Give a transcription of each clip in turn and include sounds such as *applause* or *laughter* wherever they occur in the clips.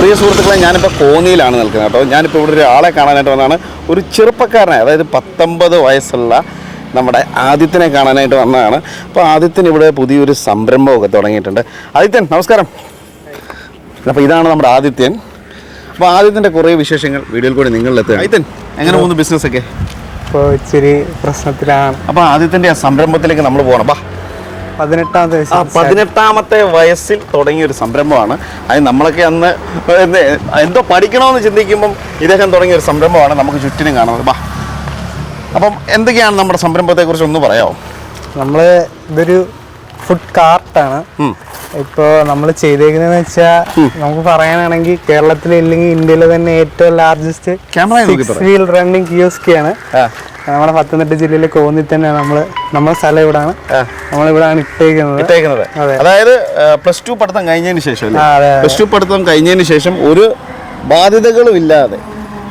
പ്രിയ സുഹൃത്തുക്കളെ ഞാനിപ്പോൾ കോന്നിയിലാണ് നിൽക്കുന്നത് കേട്ടോ. ഞാനിപ്പോൾ ഇവിടെ ഒരു ആളെ കാണാനായിട്ട് വന്നതാണ്. ഒരു ചെറുപ്പക്കാരനെ അതായത് പത്തൊമ്പത് വയസ്സുള്ള നമ്മുടെ ആദിത്യനെ കാണാനായിട്ട് വന്നതാണ്. അപ്പോൾ ആദിത്യൻ ഇവിടെ പുതിയൊരു സംരംഭമൊക്കെ തുടങ്ങിയിട്ടുണ്ട്. ആദിത്യൻ നമസ്കാരം. അപ്പോൾ ഇതാണ് നമ്മുടെ ആദിത്യൻ. അപ്പോൾ ആദിത്യന്റെ കുറേ വിശേഷങ്ങൾ വീഡിയോയിൽ കൂടി നിങ്ങളിലെത്തുക. ആദിത്യൻ എങ്ങനെ പോകുന്നു ബിസിനസ്സൊക്കെ ഇപ്പോൾ ഇച്ചിരി പ്രശ്നത്തിലാണ്. അപ്പോൾ ആദിത്യന്റെ ആ സംരംഭത്തിലേക്ക് നമ്മൾ പോകണം. പതിനെട്ടാമത്തെ ആ പതിനെട്ടാമത്തെ വയസ്സിൽ തുടങ്ങിയ ഒരു സംരംഭമാണ്. അത് നമ്മളൊക്കെ അന്ന് എന്തോ പഠിക്കണമെന്ന് ചിന്തിക്കുമ്പം ഇദ്ദേഹം തുടങ്ങിയ ഒരു സംരംഭമാണ് നമുക്ക് ചുറ്റിനും കാണുന്നത്. ബാ അപ്പം എന്തൊക്കെയാണ് നമ്മുടെ സംരംഭത്തെക്കുറിച്ച് ഒന്ന് പറയാമോ നമ്മൾ ഇതൊരു ഫുഡ് കാർട്ടാണ്. ഇപ്പോൾ നമ്മൾ ചെയ്തേക്കുന്നതെന്ന് വെച്ചാൽ നമുക്ക് പറയാനാണെങ്കിൽ കേരളത്തിൽ ഇല്ലെങ്കിൽ ഇന്ത്യയിലെ തന്നെ ഏറ്റവും ലാർജസ്റ്റ് സിക്സ് വീൽ റണ്ണിങ് കിയോസ്കിയാണ് നമ്മുടെ പത്തനംതിട്ട ജില്ലയിലെ കോന്നി തന്നെ നമ്മൾ നമ്മുടെ സ്ഥലം ഇവിടാണ്. നമ്മളിവിടാണ് ഇട്ടേക്കുന്നത്. ഇട്ടേക്കുന്നത്. അതായത് പ്ലസ് ടു പഠിത്തം കഴിഞ്ഞതിന് ശേഷം. പ്ലസ് ടു പഠിത്തം കഴിഞ്ഞതിന് ശേഷം ഒരു ബാധ്യതകളും ഇല്ലാതെ.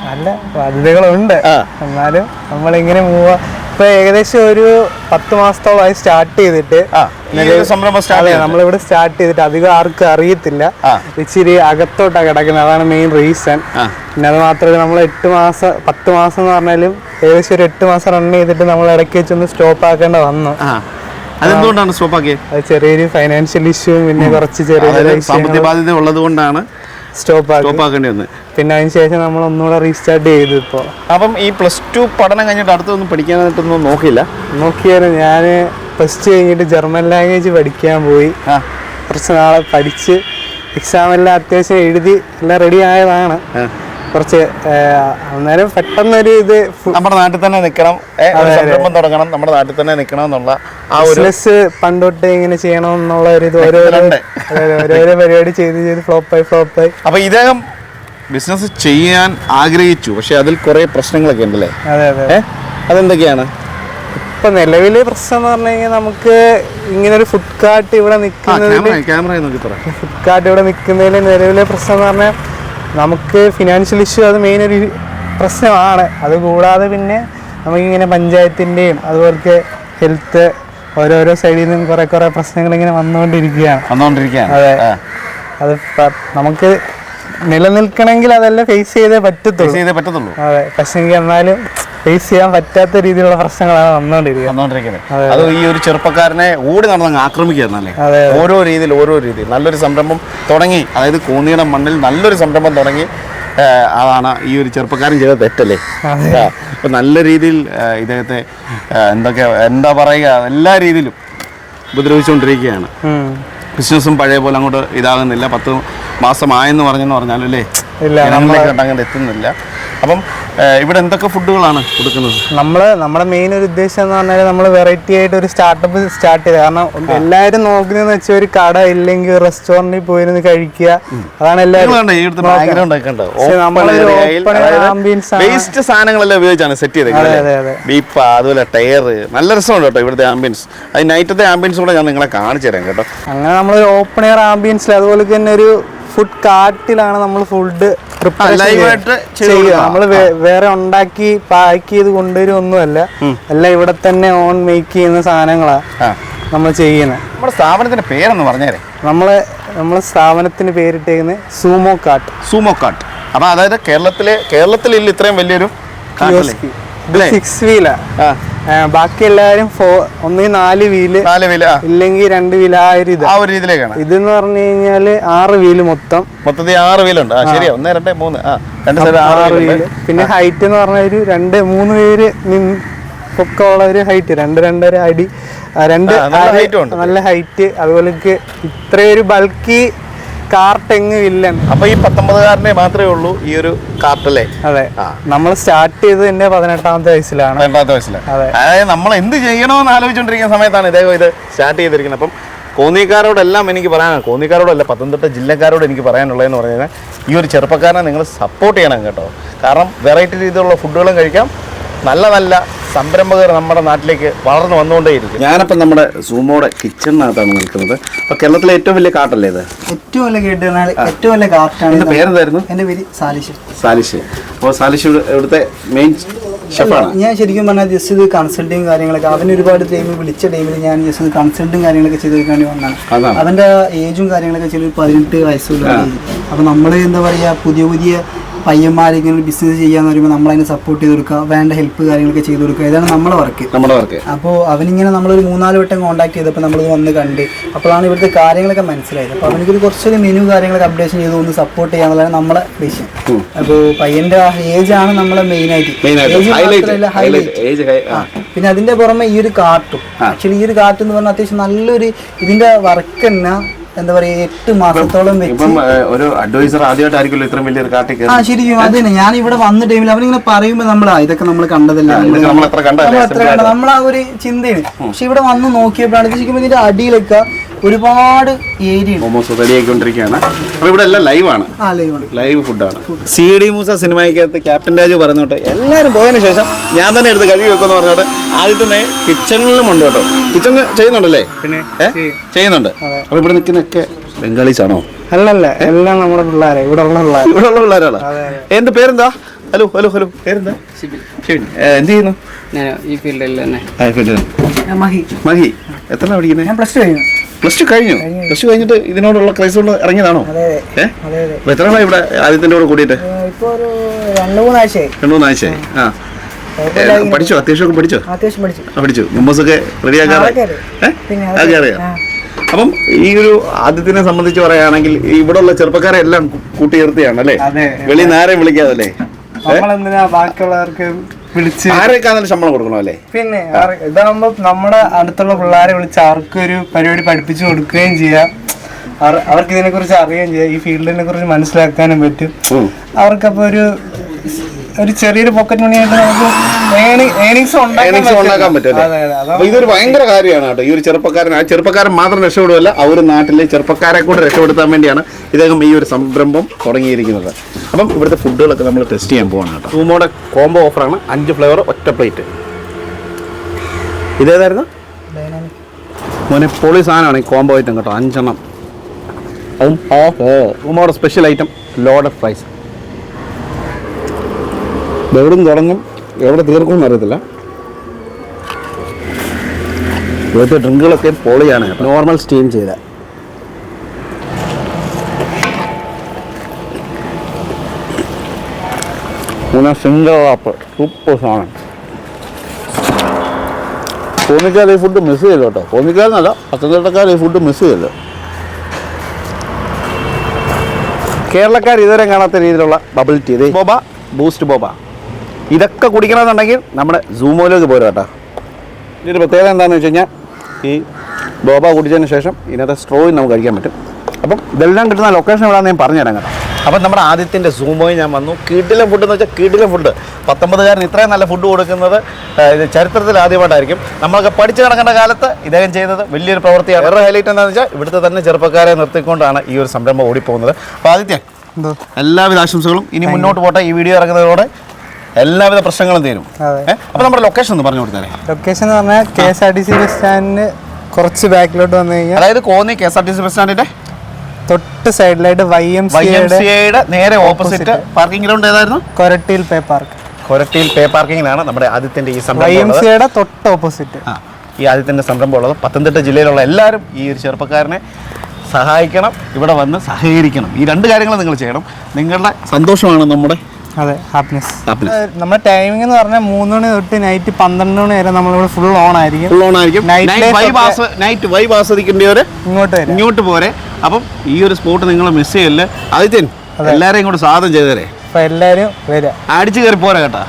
നല്ല ബാധ്യതകളുണ്ട്. എന്നാലും നമ്മളിങ്ങനെ മൂവ ഇപ്പൊ ഏകദേശം ഒരു പത്ത് മാസത്തോളമായി സ്റ്റാർട്ട് ചെയ്തിട്ട് സംരംഭം അതെ നമ്മളിവിടെ സ്റ്റാർട്ട് ചെയ്തിട്ട് അധികം ആർക്കും അറിയത്തില്ല. ഇച്ചിരി അകത്തോട്ടാണ് കിടക്കുന്നത്. അതാണ് മെയിൻ റീസൺ. പിന്നെ അത് മാത്രമല്ല നമ്മൾ എട്ട് മാസം പത്ത് മാസം എന്ന് പറഞ്ഞാലും ഏകദേശം ഒരു എട്ട് മാസം റൺ ചെയ്തിട്ട് നമ്മൾ ഇടയ്ക്ക് വെച്ചൊന്ന് സ്റ്റോപ്പ് ആക്കേണ്ട വന്നു. അതെന്തുകൊണ്ടാണ് സ്റ്റോപ്പാക്കിയത് അത് ചെറിയൊരു ഫൈനാൻഷ്യൽ ഇഷ്യൂ പിന്നെ കുറച്ച് ചെറിയ സാമ്പത്തിക ബാധ്യത ഉള്ളത് കൊണ്ടാണ് സ്റ്റോപ്പ് സ്റ്റോപ്പ് ആക്കേണ്ടി വന്നത് പിന്നെ അതിന് ശേഷം നമ്മൾ ഒന്നുകൂടെ റീസ്റ്റാർട്ട് ചെയ്തു ഇപ്പോൾ. അപ്പം ഈ പ്ലസ് ടു പഠനം കഴിഞ്ഞിട്ട് അടുത്തൊന്നും പഠിക്കാനായിട്ടൊന്നും നോക്കിയില്ല? നോക്കിയാലും ഞാൻ പ്ലസ് ടു കഴിഞ്ഞിട്ട് ജർമ്മൻ ലാംഗ്വേജ് പഠിക്കാൻ പോയി. ആ. കുറച്ച് നാളെ പഠിച്ച് എക്സാം എല്ലാം അത്യാവശ്യം എഴുതി എല്ലാം റെഡി ആയതാണ്. കുറച്ച് അന്നേരം പെട്ടെന്നൊരു ഇത് നമ്മുടെ നാട്ടിൽ തന്നെ നിൽക്കണം സംരംഭം തുടങ്ങണം. നമ്മുടെ നാട്ടിൽ തന്നെ നിൽക്കണം എന്നുള്ള ആ ഒരു ബിസിനസ് പണ്ടൊട്ട് ഇങ്ങനെ ചെയ്യണം എന്നുള്ള ഒരു ഇത് *laughs* ഓരോരോ പരിപാടി ചെയ്ത് ചെയ്ത് ഫ്ലോപ്പായി ഫ്ലോപ്പായി അപ്പൊ ഇദ്ദേഹം ബിസിനസ് ചെയ്യാൻ ആഗ്രഹിച്ചു. പക്ഷെ അതിൽ കുറെ പ്രശ്നങ്ങളൊക്കെ ഉണ്ടല്ലേ? അതെ അതെ അതെന്തൊക്കെയാണ്? ഇപ്പൊ നിലവിലെ പ്രശ്നം എന്ന് പറഞ്ഞു കഴിഞ്ഞാൽ നമുക്ക് ഇങ്ങനെ ഒരു ഫുഡ് കാർട്ട് ഇവിടെ നിൽക്കുന്നതിൽ ഫുഡ് കാർട്ട് ഇവിടെ നിൽക്കുന്നതിൽ നിലവിലെ പ്രശ്നം എന്ന് പറഞ്ഞാൽ നമുക്ക് ഫിനാൻഷ്യൽ ഇഷ്യൂ അത് മെയിൻ ഒരു പ്രശ്നമാണ്. അത് കൂടാതെ പിന്നെ നമുക്കിങ്ങനെ പഞ്ചായത്തിന്റെയും അതുപോലത്തെ ഹെൽത്ത് ഓരോരോ സൈഡിൽ നിന്നും കുറെ കുറെ പ്രശ്നങ്ങൾ ഇങ്ങനെ വന്നുകൊണ്ടിരിക്കുകയാണ്. വന്നുകൊണ്ടിരിക്കുകയാണ്. അതെ. അത് നമുക്ക് നിലനിൽക്കണമെങ്കിൽ അതെല്ലാം ഫേസ് ചെയ്തേ പറ്റത്തുള്ളൂ. ചെയ്തേ പറ്റത്തുള്ളൂ. അതെ. പക്ഷേ എന്നാലും ഫേസ് ചെയ്യാൻ പറ്റാത്ത രീതിയിലുള്ള പ്രശ്നങ്ങളാണ് വന്നുകൊണ്ടിരിക്കുന്നത്. വന്നോണ്ടിരിക്കുന്നത് അത് ഈ ഒരു ചെറുപ്പക്കാരനെ ഓടി നടന്നങ്ങ് ആക്രമിക്കുകയായിരുന്നല്ലേ ഓരോ രീതിയിൽ ഓരോ രീതിയിൽ. നല്ലൊരു സംരംഭം തുടങ്ങി അതായത് കൂന്നിയുടെ മണ്ണിൽ നല്ലൊരു സംരംഭം തുടങ്ങി അതാണ് ഈ ഒരു ചെറുപ്പക്കാരൻ ചെയ്ത തെറ്റല്ലേ. അപ്പൊ നല്ല രീതിയിൽ ഇദ്ദേഹത്തെ എന്തൊക്കെ എന്താ പറയുക എല്ലാ രീതിയിലും ഉപദ്രവിച്ചുകൊണ്ടിരിക്കുകയാണ്. ബിസിനസ്സും പഴയ പോലെ അങ്ങോട്ട് ഇതാകുന്നില്ല. പത്ത് മാസമായെന്ന് പറഞ്ഞെന്ന് പറഞ്ഞാലല്ലേ? അങ്ങോട്ട് എത്തുന്നില്ല അപ്പം ഇവിടെ എന്തൊക്കെ ഫുഡുകളാണ് കൊടുക്കുന്നത്? നമ്മൾ നമ്മുടെ മെയിൻ ഒരു ഉദ്ദേശം എന്ന് പറഞ്ഞാൽ നമ്മൾ വെറൈറ്റി ആയിട്ട് ഒരു സ്റ്റാർട്ടപ്പ് സ്റ്റാർട്ട് ചെയ്തത്. കാരണം എല്ലാവരും നോക്കുന്നതെന്ന് വെച്ചാൽ ഒരു കട ഇല്ലെങ്കിൽ റെസ്റ്റോറന്റിൽ പോയിരുന്ന് കഴിക്കുക. അതാണ് എല്ലാവരും വേസ്റ്റ് സാധനങ്ങളെല്ലാം ഉപയോഗിച്ചാണ് സെറ്റ് ചെയ്തത് ബീപ്പ അതുപോലെ ടയർ നല്ല രസമുണ്ട് കേട്ടോ ഇവിടുത്തെ ആംബിയൻസ് അത് നൈറ്റത്തെ ആംബിയൻസ് കൂടെ ഞാൻ നിങ്ങളെ കാണിച്ചു തരാം കേട്ടോ. അങ്ങനെ നമ്മൾ ഓപ്പൺ എയർ ആംബിയൻസിൽ അതുപോലെ തന്നെ ഒരു ഫുഡ് കാർട്ടിലാണ് നമ്മൾ ഫുഡ് നമ്മൾ വേറെ ഉണ്ടാക്കി പാക്ക് ചെയ്ത് കൊണ്ടുവരും ഒന്നുമല്ല എല്ലാം ഇവിടെ തന്നെ ഓൺ മേക്ക് ചെയ്യുന്ന സാധനങ്ങളാണ് നമ്മൾ ചെയ്യുന്നത് നമ്മുടെ സ്ഥാപനത്തിന്റെ പേരെന്ന് പറഞ്ഞേരെ. നമ്മൾ നമ്മളെ സ്ഥാപനത്തിന് പേരിട്ടേക്കുന്നത് സൂമോ കാട്ട് സൂമോ കാട്ട് അപ്പൊ അതായത് കേരളത്തിലെ കേരളത്തിലില്ല ഇത്രയും വലിയൊരു സിക്സ് വീലാ ബാക്കി എല്ലാവരും ഫോർ ഒന്നീ നാല് വീൽ നാല് വീല ഇല്ലെങ്കിൽ രണ്ട് വീൽ ആ ഒരു ഇത്. ആ ഒരു രീതിയിലേക്കാണ് ഇതെന്ന് പറഞ്ഞു കഴിഞ്ഞാൽ ആറ് വീൽ മൊത്തം. മൊത്തത്തിൽ ആറ് വീലുണ്ട് ശരിയാ. ഒന്ന് രണ്ട് മൂന്ന്. രണ്ട് സൈഡ് ആറ് വീൽ പിന്നെ ഹൈറ്റ് എന്ന് പറഞ്ഞ ഒരു രണ്ട് മൂന്ന് പേര് പൊക്കമുള്ള ഒരു ഹൈറ്റ് രണ്ട് രണ്ടര അടി. രണ്ട്. നല്ല ഹൈറ്റ് അതുപോലെ ഇത്രയൊരു ബൾക്കി കാർട്ടെങ്ങ് ഇല്ല അപ്പൊ ഈ പത്തൊമ്പതുകാരനെ മാത്രമേ ഉള്ളൂ ഈ ഒരു കാർട്ടല്ലേ അതെ. നമ്മൾ സ്റ്റാർട്ട് ചെയ്ത് എന്റെ പതിനെട്ടാമത്തെ വയസ്സിലാണ്. രണ്ടാമത്തെ വയസ്സിൽ അതെ. അതായത് നമ്മൾ എന്ത് ചെയ്യണമെന്ന് ആലോചിച്ചുകൊണ്ടിരിക്കുന്ന സമയത്താണ് ഇദ്ദേഹം ഇത് സ്റ്റാർട്ട് ചെയ്തിരിക്കുന്നത്. അപ്പം കോന്നിക്കാരോടെല്ലാം എനിക്ക് പറയാനാണ് കോന്നിക്കാരോടല്ല പത്തനംതിട്ട ജില്ലക്കാരോട് എനിക്ക് പറയാനുള്ളതെന്ന് പറഞ്ഞു കഴിഞ്ഞാൽ ഈ ഒരു ചെറുപ്പക്കാരനെ നിങ്ങൾ സപ്പോർട്ട് ചെയ്യണം കേട്ടോ. കാരണം വെറൈറ്റി രീതിയിലുള്ള ഫുഡുകളും കഴിക്കാം. നല്ല നല്ല സംരംഭകർ നമ്മുടെ നാട്ടിലേക്ക് വളർന്നു വന്നുകൊണ്ടേയിരിക്കും. ഞാനപ്പം നമ്മുടെ സൂമോടെ കിച്ചണിനകത്താണ് നിൽക്കുന്നത്. അപ്പോൾ കേരളത്തിലെ ഏറ്റവും വലിയ കാട്ടല്ലേ ഇത്? ഏറ്റവും വലിയ കേട്ട് ഏറ്റവും വലിയ കാട്ടാണ് എന്റെ പേരെന്തായിരുന്നു? എന്റെ പേര് സാലിഷ്. സാലിഷ്. അപ്പോൾ സാലിഷ് ഇവിടെ- ഇവിടുത്തെ മെയിൻ ഷെഫാണ് ഞാൻ ശരിക്കും പറഞ്ഞാൽ ജസ്റ്റ് ഇത് കൺസൾട്ടിങ് കാര്യങ്ങളൊക്കെ അവൻ ഒരുപാട് ടൈമിൽ വിളിച്ച ടൈമിൽ ഞാൻ ജസ്റ്റ് ഇത് കൺസൾട്ടും കാര്യങ്ങളൊക്കെ ചെയ്ത് വേണ്ടി വന്നതാണ്. അതാണ്. അവന്റെ ഏജും കാര്യങ്ങളൊക്കെ ചെറിയ പതിനെട്ട് വയസ്സുള്ള അപ്പൊ നമ്മൾ എന്താ പറയാ പുതിയ പുതിയ പയ്യന്മാരെ ഇങ്ങനെ ബിസിനസ് ചെയ്യാന്ന് പറയുമ്പോൾ നമ്മൾ അതിനെ സപ്പോർട്ട് ചെയ്ത് കൊടുക്കുക വേണ്ട ഹെൽപ്പ് കാര്യങ്ങളൊക്കെ ചെയ്ത് കൊടുക്കുക. ഇതാണ് നമ്മളെ വർക്ക് നമ്മുടെ വർക്ക് അപ്പോൾ അവനിങ്ങനെ നമ്മളൊരു മൂന്നാൽ വട്ടം കോൺടാക്ട് ചെയ്തപ്പോൾ നമ്മളിത് വന്ന് കണ്ട് അപ്പോഴാണ് ഇവിടുത്തെ കാര്യങ്ങളൊക്കെ മനസ്സിലായത്. അപ്പോൾ അവനക്കൊരു കുറച്ചൊരു മെനു കാര്യങ്ങളൊക്കെ അപ്ഡേഷൻ ചെയ്ത് ഒന്ന് സപ്പോർട്ട് ചെയ്യാന്നുള്ളതാണ് നമ്മളെ ലക്ഷ്യം അപ്പോൾ പയ്യന്റെ ഏജ് ആണ് നമ്മളെ മെയിൻ ആയിട്ട്. ഹൈലൈറ്റ് ഹൈലൈറ്റ് പിന്നെ അതിന്റെ പുറമെ ഈ ഒരു കാർട്ടും ആക്ച്വലി ഈ ഒരു കാർട്ട് എന്ന് പറഞ്ഞാൽ അത്യാവശ്യം നല്ലൊരു ഇതിന്റെ വർക്ക് തന്നെ. എന്താ പറയാ എട്ട് മാസത്തോളം ഇപ്പം ഒരു അഡ്വൈസർ ആദ്യമായിട്ടായിരിക്കുമല്ലോ ഇത്രയും വലിയൊരു കാട്ടി ആ ശരിക്കും അത് തന്നെ. ഞാൻ ഇവിടെ വന്ന ടൈമിൽ അവരിങ്ങനെ പറയുമ്പോൾ നമ്മളാ ഇതൊക്കെ നമ്മൾ കണ്ടതല്ല? നമ്മൾ എത്ര കണ്ടതല്ലേ, നമ്മൾ നമ്മളാ ഒരു ചിന്തയാണ്. പക്ഷെ ഇവിടെ വന്ന് നോക്കിയപ്പോഴാണ് ശരിക്കും ഇതിന്റെ അടിയിലൊക്കെ ഒരുപാട് ഏരിയ അപ്പോൾ ഇവിടെ എല്ലാം ലൈവാണ് ആ ലൈവാണ് ലൈവ് ഫുഡാണ് സി ഡി മൂസ സിനിമയ്ക്കകത്ത് ക്യാപ്റ്റൻ രാജു പറഞ്ഞോട്ടെ എല്ലാവരും പോയതിനു ശേഷം ഞാൻ തന്നെ എടുത്ത് കഴുകി വെക്കുമെന്ന് പറഞ്ഞോട്ടെ. ആദ്യത്തെ കിച്ചണിലും ഉണ്ട് കേട്ടോ. കിച്ചൺ ചെയ്യുന്നുണ്ടല്ലേ? പിന്നെ ചെയ്യുന്നുണ്ട്. അപ്പോൾ ഇവിടെ നിൽക്കുന്നൊക്കെ ബംഗാളീസ് ആണോ? അല്ലല്ല എല്ലാം നമ്മുടെ പിള്ളേരെ. ഇവിടെ ഉള്ള പിള്ളേർ ഇവിടെ ഉള്ള പിള്ളേരാണ്? എന്ത് പേരെന്താ? Hello hello hello. പേരെന്താ? എന്ത് ചെയ്യുന്നു? ഞാൻ ഈ ഫീൽഡിൽ തന്നെ. മഹി. മഹി. എത്ര പഠിക്കുന്നത് ഞാൻ പ്ലസ് ടു കഴിഞ്ഞു. പ്ലസ് ടു കഴിഞ്ഞു? പ്ലസ് ടു കഴിഞ്ഞിട്ട് ഇതിനോടുള്ള ക്രൈസ് ഇറങ്ങിയതാണോ? അതെ ഏ? അതെ അതെ. എത്ര നാളായി ഇവിടെ ആദ്യത്തിന്റെ കൂടെ കൂടിയിട്ട്? രണ്ടു മൂന്നാഴ്ചയായി. രണ്ടു മൂന്നാഴ്ചയായി. ആ. പഠിച്ചോ? അത്യാവശ്യമൊക്കെ പഠിച്ചോ? അത്യാവശ്യം പഠിച്ചു. പഠിച്ചു. മുമ്പൊക്കെ റെഡിയാക്കാറായി അതൊക്കെ അറിയാം. അപ്പം ഈ ഒരു ആദ്യത്തിനെ സംബന്ധിച്ച് പറയുകയാണെങ്കിൽ ഇവിടെ ഉള്ള ചെറുപ്പക്കാരെ എല്ലാം കൂട്ടി നിർത്തിയാണ് അല്ലേ അതെ. വെളി നേരെ വിളിക്കാതല്ലേ ബാക്കിയുള്ളവർക്ക് വിളിച്ച് ആരൊക്കെ ശമ്പളം കൊടുക്കണം അല്ലേ? പിന്നെ ഇതാകുമ്പോ നമ്മുടെ അടുത്തുള്ള പിള്ളേരെ വിളിച്ച് അവർക്ക് ഒരു പരിപാടി പഠിപ്പിച്ചു കൊടുക്കുകയും ചെയ്യാം. അവർ- അവർക്ക് ഇതിനെ കുറിച്ച് അറിയുകയും ചെയ്യാം. ഈ ഫീൽഡിനെ കുറിച്ച് മനസ്സിലാക്കാനും പറ്റും. അവർക്കപ്പോ ഒരു ഒരു ചെറിയൊരു പോക്കറ്റ് മണി ആയിട്ട് നമുക്ക് ഏണിങ്സ് ഉണ്ടാക്കാൻ പറ്റും. അപ്പൊ ഇതൊരു ഭയങ്കര കാര്യമാണ് കേട്ടോ. ഈ ഒരു ചെറുപ്പക്കാരൻ ആ ചെറുപ്പക്കാരൻ മാത്രം രക്ഷപ്പെടുമല്ല ആ ഒരു നാട്ടിലെ ചെറുപ്പക്കാരെ കൂടെ രക്ഷപ്പെടുത്താൻ വേണ്ടിയാണ് ഇദ്ദേഹം ഈ ഒരു സംരംഭം തുടങ്ങിയിരിക്കുന്നത്. അപ്പം ഇവിടുത്തെ ഫുഡുകളൊക്കെ നമ്മൾ ടെസ്റ്റ് ചെയ്യാൻ പോവാണ് കേട്ടോ. റൂമോടെ കോംബോ ആണ്. അഞ്ച് ഫ്ലേവർ ഒറ്റ പ്ലേറ്റ് ഇതേതായിരുന്നു മോനെ പൊളി സാധനമാണ് ഈ കോംബോ ഐറ്റം കേട്ടോ. അഞ്ചെണ്ണം. അതും ഓഫ് റൂമോടെ special item load of fries എവിടെ നിന്ന് തുടങ്ങും എവിടെ തീർക്കും എന്നറിയത്തില്ല ഇവിടുത്തെ ഡ്രിങ്കുകളൊക്കെ പൊളിയാണ് നോർമൽ സ്റ്റീം ചെയ്ത. മൂന്നാം സിംഗിൾ ആപ്പ് സൂപ്പർ സാധനം. കോന്നിക്കാർ ഈ ഫുഡ് മിസ് ചെയ്തു കേട്ടോ. കോന്നിക്കാരെന്നല്ല പത്തനംതിട്ടക്കാർ ഈ ഫുഡ് മിസ് ചെയ്തു. കേരളക്കാർ ഇതുവരെ കാണാത്ത രീതിയിലുള്ള bubble tea boba boost boba. ഇതൊക്കെ കുടിക്കണമെന്നുണ്ടെങ്കിൽ നമ്മുടെ സൂമോയിലേക്ക് പോരും കേട്ടോ. ഇതിന്റെ പ്രത്യേകത എന്താണെന്ന് വെച്ച് കഴിഞ്ഞാൽ ഈ ബോബ കുടിച്ചതിന് ശേഷം ഇതിനകത്ത് സ്ട്രോയിൽ നമുക്ക് കഴിക്കാൻ പറ്റും. അപ്പം ഇതെല്ലാം കിട്ടുന്ന ലൊക്കേഷൻ എവിടെയാണെന്ന് ഞാൻ പറഞ്ഞുതരാം കേട്ടോ. അപ്പം നമ്മുടെ ആദ്യത്തിന്റെ സൂമോയിൽ ഞാൻ വന്നു. കീട്ടിലെ ഫുഡ് എന്ന് വെച്ചാൽ കീട്ടിലെ ഫുഡ് പത്തൊമ്പതുകാരൻ ഇത്രയും നല്ല ഫുഡ് കൊടുക്കുന്നത് ഇത് ചരിത്രത്തിൽ ആദ്യമായിട്ടായിരിക്കും. നമ്മളൊക്കെ പഠിച്ചു നടക്കേണ്ട കാലത്ത് ഇദ്ദേഹം ചെയ്തത് വലിയൊരു പ്രവൃത്തിയാണ്. വേറെ ഹൈലൈറ്റ് എന്താണെന്ന് വെച്ചാൽ ഇവിടുത്തെ തന്നെ ചെറുപ്പക്കാരെ നിർത്തിക്കൊണ്ടാണ് ഈ ഒരു സംരംഭം ഓടിപ്പോകുന്നത്. അപ്പോൾ ആദിത്യ എന്തോ? എല്ലാവിധ ആശംസകളും. ഇനി മുന്നോട്ട് പോട്ടെ ഈ വീഡിയോ ഇറങ്ങുന്നതോടെ എല്ലാവിധ പ്രശ്നങ്ങളും തീരും. അപ്പൊ നമ്മുടെ ലൊക്കേഷൻ ഒന്ന് പറഞ്ഞു കൊടുത്താലേ. ലൊക്കേഷൻ എന്ന് പറഞ്ഞാൽ K S R T C bus സ്റ്റാൻഡിന് കുറച്ച് ബാക്കിലോട്ട് വന്നു കഴിഞ്ഞാൽ അതായത് Konni K S R T C bus സ്റ്റാൻഡിന്റെ തൊട്ട് സൈഡിലായിട്ട് Y M Y C M C ഐയുടെ നേരെ ഓപ്പോസിറ്റ് പാർക്കിംഗ് ഗ്രൗണ്ട് ഏതായിരുന്നു? കൊരട്ടിയിൽ പേ പാർക്ക്. കൊരട്ടിയിൽ പേ പാർക്കിങ്ങിലാണ് നമ്മുടെ ആദ്യത്തിന്റെ ഈ വൈ സംരംഭം എം. സിയുടെ തൊട്ട് ഓപ്പോസിറ്റ് ഈ ആദ്യത്തിന്റെ സംരംഭം ഉള്ളത്. പത്തനംതിട്ട ജില്ലയിലുള്ള എല്ലാവരും ഈ ഒരു ചെറുപ്പക്കാരനെ സഹായിക്കണം ഇവിടെ വന്ന് സഹകരിക്കണം. ഈ രണ്ട് കാര്യങ്ങൾ നിങ്ങൾ ചെയ്യണം. നിങ്ങളുടെ സന്തോഷമാണ് നമ്മുടെ അതെ ഹാപ്പിനെസ്. നമ്മുടെ ടൈമിംഗ് എന്ന് പറഞ്ഞാൽ മൂന്ന് മണി തൊട്ട് നൈറ്റ് പന്ത്രണ്ട് മണി വരെ നമ്മളിവിടെ ഫുൾ ഓൺ ആയിരിക്കും. ഫുൾ ഓൺ ആയിരിക്കും. നൈറ്റ് വൈബ് ആസ്വദിക്കേണ്ടവര് ഇങ്ങോട്ട് വരാം. ഇങ്ങോട്ട് പോരെ. അപ്പം ഈ ഒരു സ്പോട്ട് നിങ്ങൾ മിസ് ചെയ്യല്ലേ. ആദിത്യൻ എല്ലാരെയും കൂടെ സാധനം ചെയ്തേരെ. അപ്പൊ എല്ലാരും വരാം. അടിച്ചു കയറി പോരാ കേട്ടാ.